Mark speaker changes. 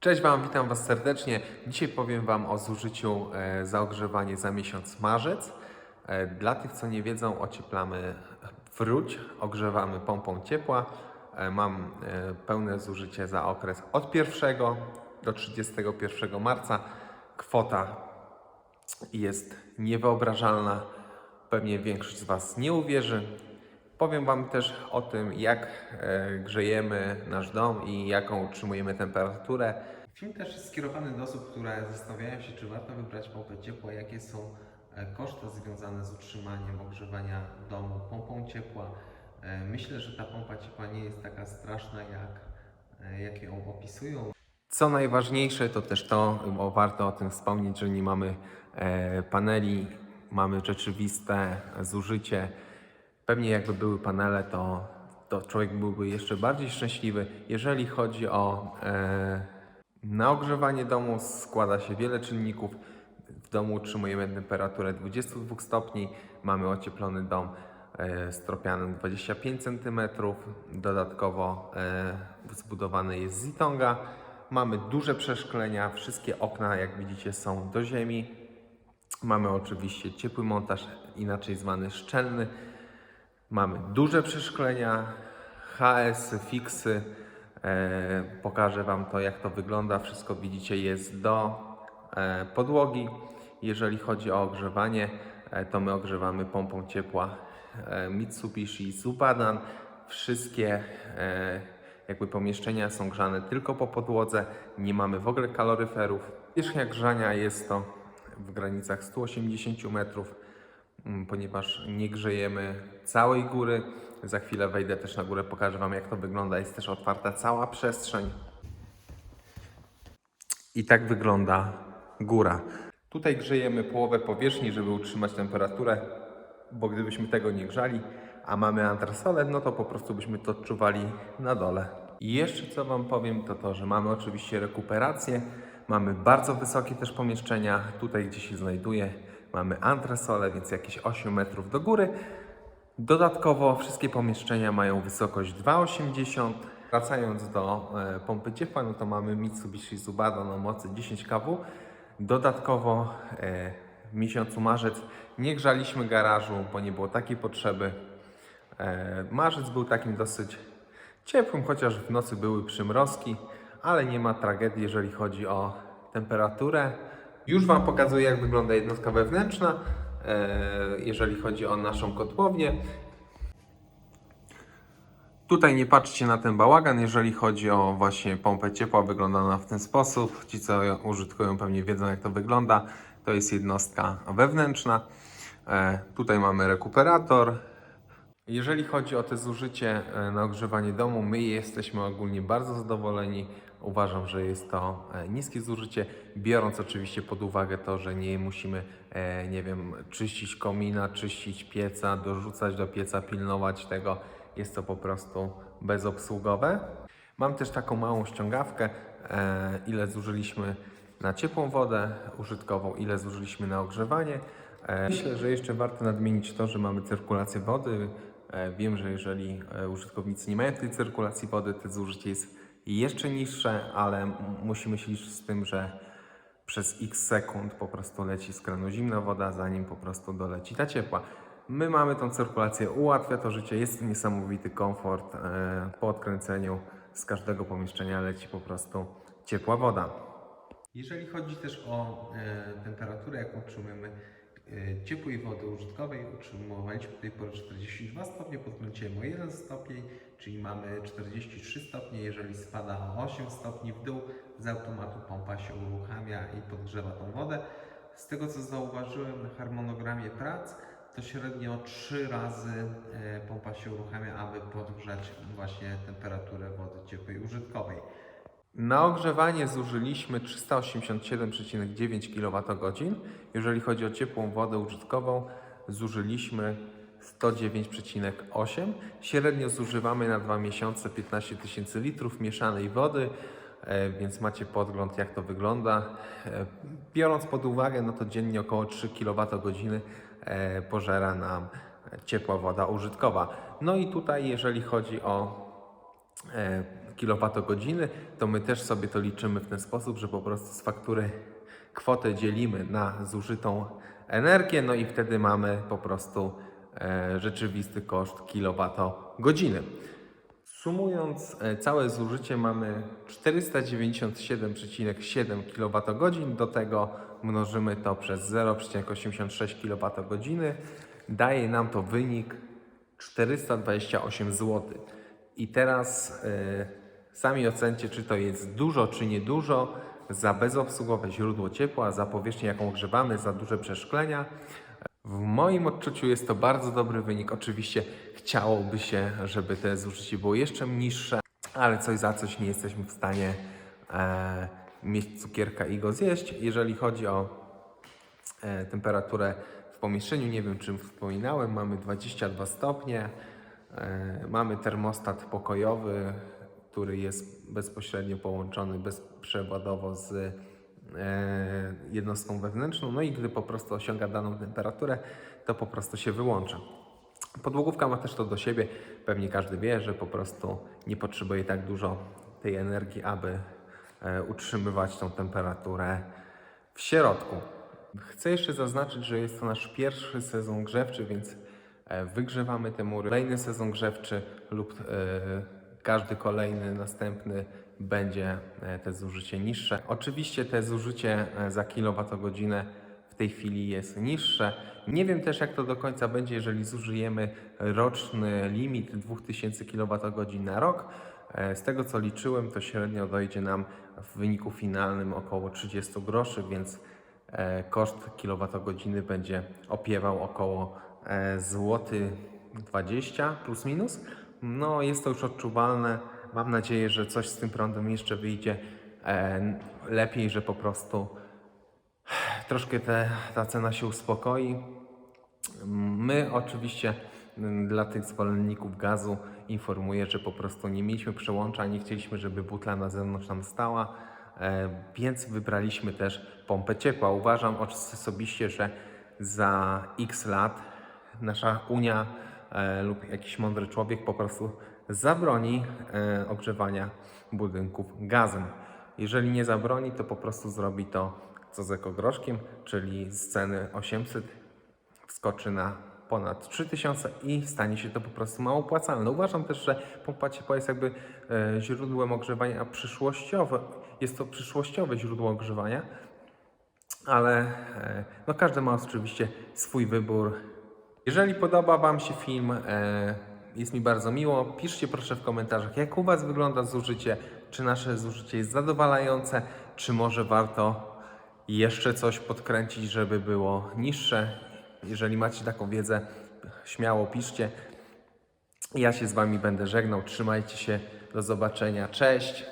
Speaker 1: Cześć Wam, witam Was serdecznie. Dzisiaj powiem Wam o zużyciu e, za ogrzewanie za miesiąc marzec. E, dla tych, co nie wiedzą, ocieplamy wróć, ogrzewamy pompą ciepła. E, mam pełne zużycie za okres od 1 do 31 marca. Kwota jest niewyobrażalna. Pewnie większość z Was nie uwierzy. Powiem Wam też o tym, jak e, grzejemy nasz dom i jaką utrzymujemy temperaturę. Film też jest skierowany do osób, które zastanawiają się, czy warto wybrać pompę ciepła, jakie są e, koszty związane z utrzymaniem ogrzewania domu pompą ciepła. E, Myślę, że ta pompa ciepła nie jest taka straszna, jak, jak ją opisują. Co najważniejsze, to też to, bo warto o tym wspomnieć, że nie mamy paneli, mamy rzeczywiste zużycie. Pewnie jakby były panele, to, to człowiek byłby jeszcze bardziej szczęśliwy. Jeżeli chodzi o e, na ogrzewanie domu, składa się wiele czynników. W domu utrzymujemy temperaturę 22 stopni, mamy ocieplony dom e, stropianem 25 cm. Dodatkowo e, zbudowany jest Zitonga. Mamy duże przeszklenia, wszystkie okna, jak widzicie, są do ziemi. Mamy oczywiście ciepły montaż, inaczej zwany szczelny. Mamy duże przeszklenia, HS, fiksy. E, pokażę Wam to, jak to wygląda. Wszystko widzicie jest do e, podłogi. Jeżeli chodzi o ogrzewanie, e, to my ogrzewamy pompą ciepła e, Mitsubishi Zubadan. Wszystkie e, jakby pomieszczenia są grzane tylko po podłodze. Nie mamy w ogóle kaloryferów. Powierzchnia grzania jest to w granicach 180 metrów ponieważ nie grzejemy całej góry. Za chwilę wejdę też na górę, pokażę Wam jak to wygląda. Jest też otwarta cała przestrzeń. I tak wygląda góra. Tutaj grzejemy połowę powierzchni, żeby utrzymać temperaturę, bo gdybyśmy tego nie grzali, a mamy antresolę, no to po prostu byśmy to odczuwali na dole. I jeszcze co Wam powiem, to to, że mamy oczywiście rekuperację, mamy bardzo wysokie też pomieszczenia, tutaj gdzie się znajduje, mamy antresolę, więc jakieś 8 metrów do góry. Dodatkowo wszystkie pomieszczenia mają wysokość 2,80. Wracając do e, pompy ciepła, no to mamy Mitsubishi Zubadan o mocy 10 kW. Dodatkowo e, w miesiącu marzec nie grzaliśmy garażu, bo nie było takiej potrzeby. E, marzec był takim dosyć ciepłym, chociaż w nocy były przymrozki, ale nie ma tragedii, jeżeli chodzi o temperaturę. Już Wam pokazuję, jak wygląda jednostka wewnętrzna, e, jeżeli chodzi o naszą kotłownię. Tutaj nie patrzcie na ten bałagan, jeżeli chodzi o właśnie pompę ciepła, wygląda ona w ten sposób. Ci, co ją użytkują, pewnie wiedzą, jak to wygląda. To jest jednostka wewnętrzna. E, tutaj mamy rekuperator. Jeżeli chodzi o te zużycie e, na ogrzewanie domu, my jesteśmy ogólnie bardzo zadowoleni. Uważam, że jest to e, niskie zużycie, biorąc oczywiście pod uwagę to, że nie musimy, e, nie wiem, czyścić komina, czyścić pieca, dorzucać do pieca, pilnować tego. Jest to po prostu bezobsługowe. Mam też taką małą ściągawkę, ile zużyliśmy na ciepłą wodę użytkową, ile zużyliśmy na ogrzewanie. E, Myślę, że jeszcze warto nadmienić to, że mamy cyrkulację wody. E, Wiem, że jeżeli e, użytkownicy nie mają tej cyrkulacji wody, to zużycie jest jeszcze niższe, ale musimy się liczyć z tym, że przez x sekund po prostu leci z kranu zimna woda, zanim po prostu doleci ta ciepła. My mamy tą cyrkulację, ułatwia to życie, jest niesamowity komfort. Po odkręceniu z każdego pomieszczenia leci po prostu ciepła woda. Jeżeli chodzi też o temperaturę, jaką utrzymujemy e, ciepłej wody użytkowej, utrzymywaliśmy do tej pory 42 stopnie, podkręciłem o 1 stopień, czyli mamy 43 stopnie. Jeżeli spada o 8 stopni w dół, z automatu pompa się uruchamia i podgrzewa tą wodę. Z tego co zauważyłem na harmonogramie prac, to średnio 3 razy e, pompa się uruchamia, aby podgrzać właśnie temperaturę wody ciepłej użytkowej. Na ogrzewanie zużyliśmy 387,9 kWh. Jeżeli chodzi o ciepłą wodę użytkową, zużyliśmy 109,8. Średnio zużywamy na dwa miesiące 15 tysięcy litrów mieszanej wody, e, więc macie podgląd jak to wygląda. E, Biorąc pod uwagę, no to dziennie około 3 kWh e, pożera nam ciepła woda użytkowa. No i tutaj jeżeli chodzi o kWh, to my też sobie to liczymy w ten sposób, że po prostu z faktury kwotę dzielimy na zużytą energię, no i wtedy mamy po prostu e, rzeczywisty koszt kilowatogodziny. Sumując e, całe zużycie mamy 497,7 kWh, do tego mnożymy to przez 0,86 kWh, daje nam to wynik 428 zł. I teraz e, sami ocencie, czy to jest dużo, czy niedużo za bezobsługowe źródło ciepła, za powierzchnię, jaką ogrzewamy, za duże przeszklenia. W moim odczuciu jest to bardzo dobry wynik. Oczywiście chciałoby się, żeby te zużycie było jeszcze niższe, ale coś za coś nie jesteśmy w stanie e, mieć cukierka i go zjeść. Jeżeli chodzi o e, temperaturę w pomieszczeniu, nie wiem czym wspominałem, mamy 22 stopnie, e, mamy termostat pokojowy, który jest bezpośrednio połączony bezprzewodowo z e, jednostką wewnętrzną, no i gdy po prostu osiąga daną temperaturę, to po prostu się wyłącza. Podłogówka ma też to do siebie, pewnie każdy wie, że po prostu nie potrzebuje tak dużo tej energii, aby e, utrzymywać tą temperaturę w środku. Chcę jeszcze zaznaczyć, że jest to nasz pierwszy sezon grzewczy, więc e, wygrzewamy te mury. Kolejny sezon grzewczy lub każdy kolejny następny będzie e, te zużycie niższe. Oczywiście te zużycie e, za kilowatogodzinę w tej chwili jest niższe. Nie wiem też jak to do końca będzie, jeżeli zużyjemy roczny limit 2000 kWh na rok. E, Z tego co liczyłem, to średnio dojdzie nam w wyniku finalnym około 30 groszy, więc koszt kilowatogodziny będzie opiewał około złoty 20 plus minus. No jest to już odczuwalne. Mam nadzieję, że coś z tym prądem jeszcze wyjdzie e, lepiej, że po prostu troszkę te, ta cena się uspokoi. My oczywiście dla tych zwolenników gazu informuję, że po prostu nie mieliśmy przełącza, nie chcieliśmy, żeby butla na zewnątrz nam stała, e, więc wybraliśmy też pompę ciepła. Uważam osobiście, że za x lat nasza Unia lub jakiś mądry człowiek po prostu zabroni e, ogrzewania budynków gazem. Jeżeli nie zabroni, to po prostu zrobi to co z ekogroszkiem, czyli z ceny 800 wskoczy na ponad 3000 i stanie się to po prostu mało opłacalne. Uważam też, że pompa ciepła jest jakby e, źródłem ogrzewania przyszłościowe. Jest to przyszłościowe źródło ogrzewania, ale e, no każdy ma oczywiście swój wybór. Jeżeli podoba Wam się film, e, jest mi bardzo miło. Piszcie proszę w komentarzach, jak u Was wygląda zużycie, czy nasze zużycie jest zadowalające, czy może warto jeszcze coś podkręcić, żeby było niższe. Jeżeli macie taką wiedzę, śmiało piszcie. Ja się z Wami będę żegnał. Trzymajcie się. Do zobaczenia. Cześć.